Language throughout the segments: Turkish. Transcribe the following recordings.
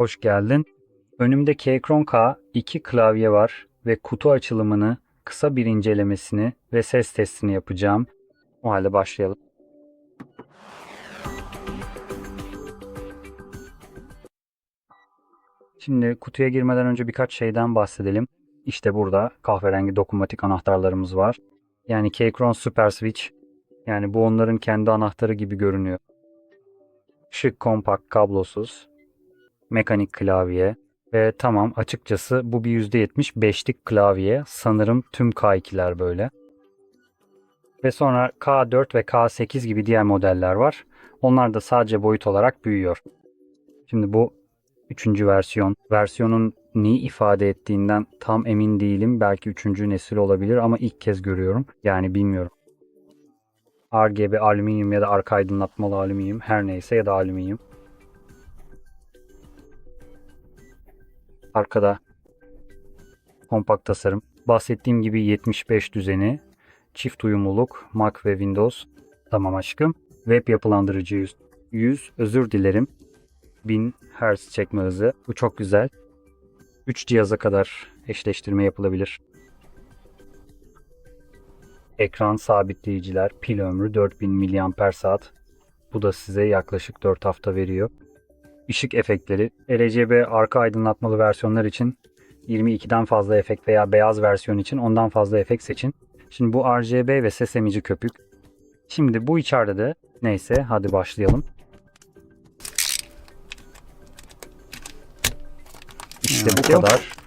Hoş geldin. Önümde Keychron K 2 klavye var ve kutu açılımını, kısa bir incelemesini ve ses testini yapacağım. O halde başlayalım. Şimdi kutuya girmeden önce birkaç şeyden bahsedelim. İşte burada kahverengi dokunmatik anahtarlarımız var. Yani Keychron Super Switch. Yani bu onların kendi anahtarı gibi görünüyor. Şık, kompakt, kablosuz. Mekanik klavye. Ve tamam açıkçası bu bir %75'lik klavye. Sanırım tüm K2'ler böyle. Ve sonra K4 ve K8 gibi diğer modeller var. Onlar da sadece boyut olarak büyüyor. Şimdi bu üçüncü versiyon. Versiyonun neyi ifade ettiğinden tam emin değilim. Belki üçüncü nesil olabilir ama ilk kez görüyorum. Yani bilmiyorum. RGB alüminyum ya da arka aydınlatmalı alüminyum her neyse ya da alüminyum. Arkada kompakt tasarım. Bahsettiğim gibi 75 düzeni, çift uyumluluk, Mac ve Windows. Tamam aşkım. Web yapılandırıcı 100. 100 özür dilerim. 1000 Hz çekme hızı. Bu çok güzel. 3 cihaza kadar eşleştirme yapılabilir. Ekran sabitleyiciler, pil ömrü 4000 mAh. Bu da size yaklaşık 4 hafta veriyor. Işık efektleri, RGB arka aydınlatmalı versiyonlar için 22'den fazla efekt veya beyaz versiyon için ondan fazla efekt seçin. Şimdi bu RGB ve ses emici köpük. Şimdi bu içeride de neyse hadi başlayalım. İşte bu kadar.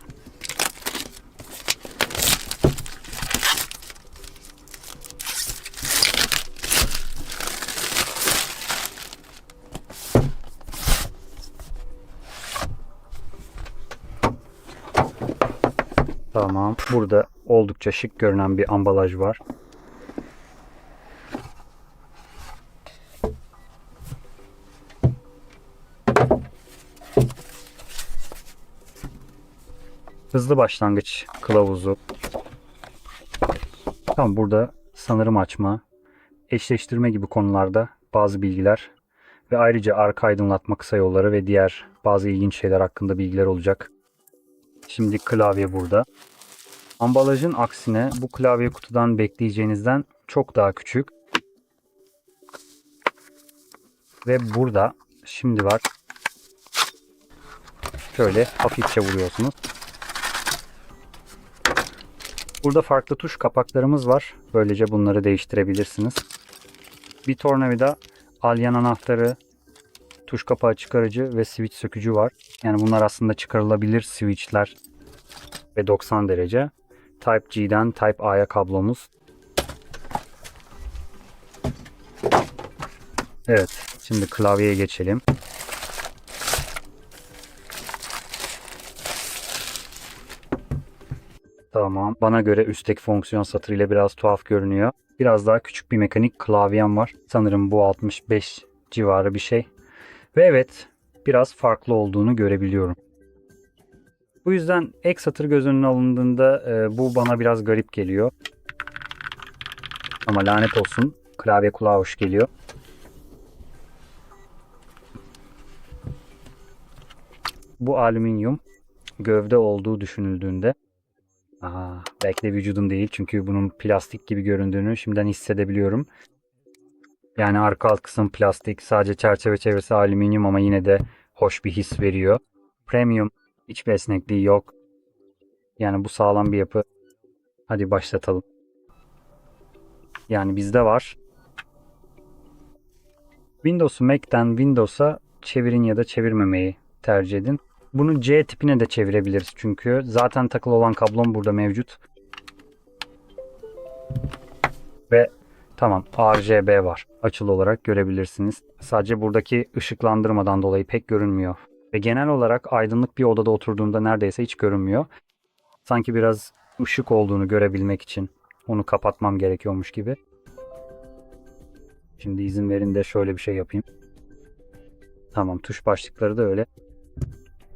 Tamam. Burada oldukça şık görünen bir ambalaj var. Hızlı başlangıç kılavuzu. Tamam burada sanırım açma, eşleştirme gibi konularda bazı bilgiler ve ayrıca arka aydınlatma kısa yolları ve diğer bazı ilginç şeyler hakkında bilgiler olacak. Şimdi klavye burada. Ambalajın aksine bu klavye kutudan bekleyeceğinizden çok daha küçük. Ve burada şimdi var. Şöyle hafifçe vuruyorsunuz. Burada farklı tuş kapaklarımız var. Böylece bunları değiştirebilirsiniz. Bir tornavida, alyan anahtarı, tuş kapağı çıkarıcı ve switch sökücü var. Yani bunlar aslında çıkarılabilir switchler ve 90 derece. Type G'den Type A'ya kablomuz. Evet, şimdi klavyeye geçelim. Tamam. Bana göre üstteki fonksiyon satırıyla biraz tuhaf görünüyor. Biraz daha küçük bir mekanik klavyem var. Sanırım bu 65 civarı bir şey. Ve evet, biraz farklı olduğunu görebiliyorum. Bu yüzden ek satır göz önüne alındığında e, bu bana biraz garip geliyor. Ama lanet olsun klavye kulağa hoş geliyor. Bu alüminyum gövde olduğu düşünüldüğünde Aa, belki de vücudum değil çünkü bunun plastik gibi göründüğünü şimdiden hissedebiliyorum. Yani arka alt kısım plastik, sadece çerçeve çevresi alüminyum ama yine de hoş bir his veriyor. Premium, hiçbir esnekliği yok. Yani bu sağlam bir yapı. Hadi başlatalım. Yani bizde var. Windows'u Mac'ten Windows'a çevirin ya da çevirmemeyi tercih edin. Bunu C tipine de çevirebiliriz çünkü zaten takılı olan kablom burada mevcut. Ve tamam RGB var. Açılı olarak görebilirsiniz. Sadece buradaki ışıklandırmadan dolayı pek görünmüyor. Ve genel olarak aydınlık bir odada oturduğumda neredeyse hiç görünmüyor. Sanki biraz ışık olduğunu görebilmek için onu kapatmam gerekiyormuş gibi. Şimdi izin verin de şöyle bir şey yapayım. Tamam tuş başlıkları da öyle.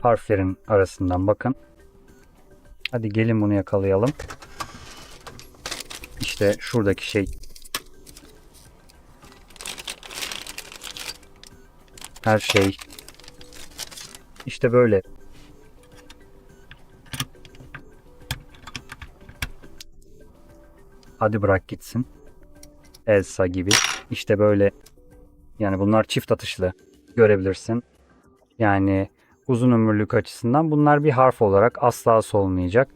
Harflerin arasından bakın. Hadi gelin bunu yakalayalım. İşte şuradaki şey. Her şey İşte böyle. Hadi bırak gitsin. Elsa gibi. İşte böyle. Yani bunlar çift atışlı. Görebilirsin. Yani uzun ömürlük açısından bunlar bir harf olarak asla solmayacak.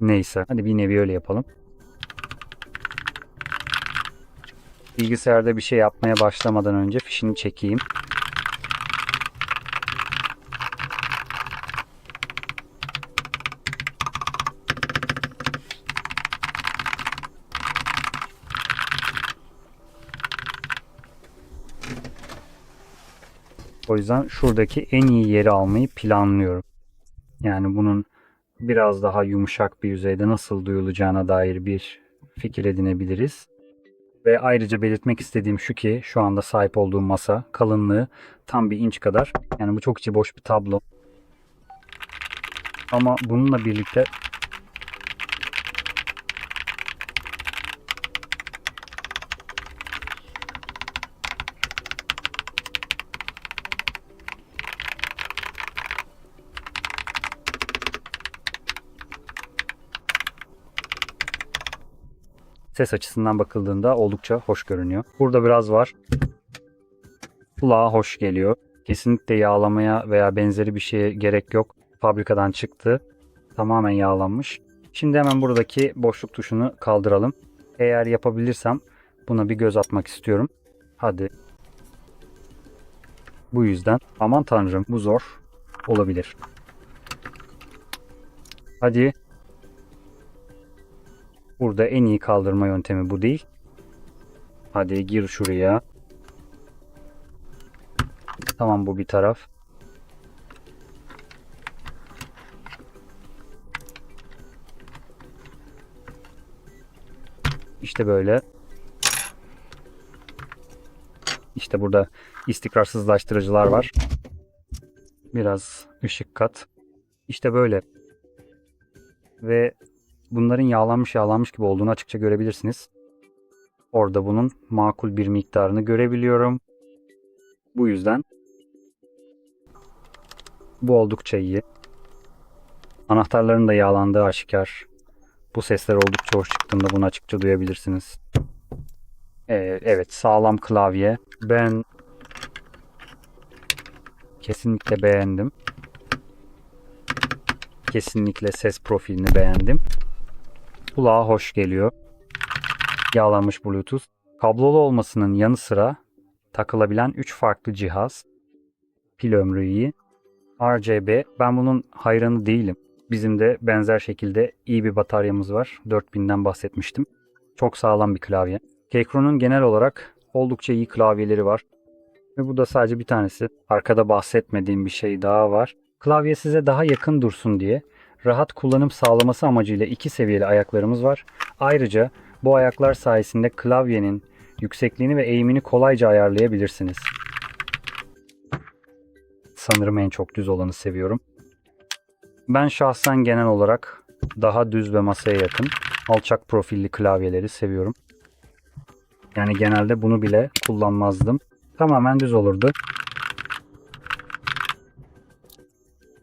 Neyse. Hadi bir nevi öyle yapalım. Bilgisayarda bir şey yapmaya başlamadan önce fişini çekeyim. O yüzden şuradaki en iyi yeri almayı planlıyorum. Yani bunun biraz daha yumuşak bir yüzeyde nasıl duyulacağına dair bir fikir edinebiliriz. Ve ayrıca belirtmek istediğim şu ki şu anda sahip olduğum masa kalınlığı tam bir inç kadar. Yani bu çok içi boş bir tablo. Ama bununla birlikte ses açısından bakıldığında oldukça hoş görünüyor. Burada biraz var. Kulağa hoş geliyor. Kesinlikle yağlamaya veya benzeri bir şeye gerek yok. Fabrikadan çıktı. Tamamen yağlanmış. Şimdi hemen buradaki boşluk tuşunu kaldıralım. Eğer yapabilirsem buna bir göz atmak istiyorum. Hadi. Bu yüzden aman tanrım bu zor olabilir. Hadi Burada en iyi kaldırma yöntemi bu değil. Hadi gir şuraya. Tamam bu bir taraf. İşte böyle. İşte burada istikrarsızlaştırıcılar var. Biraz ışık kat. İşte böyle. Ve bunların yağlanmış yağlanmış gibi olduğunu açıkça görebilirsiniz. Orada bunun makul bir miktarını görebiliyorum. Bu yüzden bu oldukça iyi. Anahtarların da yağlandığı aşikar. Bu sesler oldukça hoş çıktığında bunu açıkça duyabilirsiniz. Ee, evet sağlam klavye. Ben kesinlikle beğendim. Kesinlikle ses profilini beğendim. Kulağa hoş geliyor. Yağlanmış Bluetooth. Kablolu olmasının yanı sıra takılabilen 3 farklı cihaz. Pil ömrü iyi. RGB. Ben bunun hayranı değilim. Bizim de benzer şekilde iyi bir bataryamız var. 4000'den bahsetmiştim. Çok sağlam bir klavye. Keychron'un genel olarak oldukça iyi klavyeleri var. Ve bu da sadece bir tanesi. Arkada bahsetmediğim bir şey daha var. Klavye size daha yakın dursun diye rahat kullanım sağlaması amacıyla iki seviyeli ayaklarımız var. Ayrıca bu ayaklar sayesinde klavyenin yüksekliğini ve eğimini kolayca ayarlayabilirsiniz. Sanırım en çok düz olanı seviyorum. Ben şahsen genel olarak daha düz ve masaya yakın alçak profilli klavyeleri seviyorum. Yani genelde bunu bile kullanmazdım. Tamamen düz olurdu.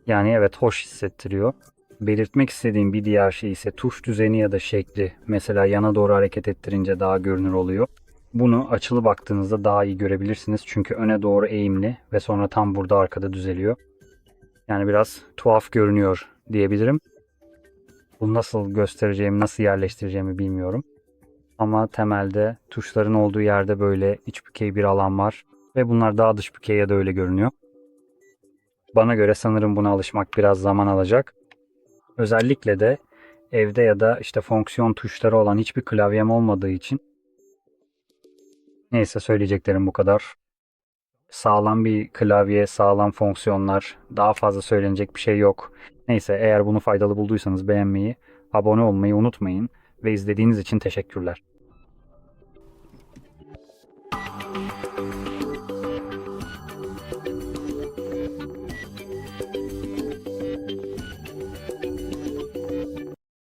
Yani evet hoş hissettiriyor. Belirtmek istediğim bir diğer şey ise tuş düzeni ya da şekli. Mesela yana doğru hareket ettirince daha görünür oluyor. Bunu açılı baktığınızda daha iyi görebilirsiniz. Çünkü öne doğru eğimli ve sonra tam burada arkada düzeliyor. Yani biraz tuhaf görünüyor diyebilirim. Bunu nasıl göstereceğimi, nasıl yerleştireceğimi bilmiyorum. Ama temelde tuşların olduğu yerde böyle iç bükey bir alan var. Ve bunlar daha dış bükey ya da öyle görünüyor. Bana göre sanırım buna alışmak biraz zaman alacak. Özellikle de evde ya da işte fonksiyon tuşları olan hiçbir klavyem olmadığı için neyse söyleyeceklerim bu kadar. Sağlam bir klavye, sağlam fonksiyonlar, daha fazla söylenecek bir şey yok. Neyse eğer bunu faydalı bulduysanız beğenmeyi, abone olmayı unutmayın ve izlediğiniz için teşekkürler.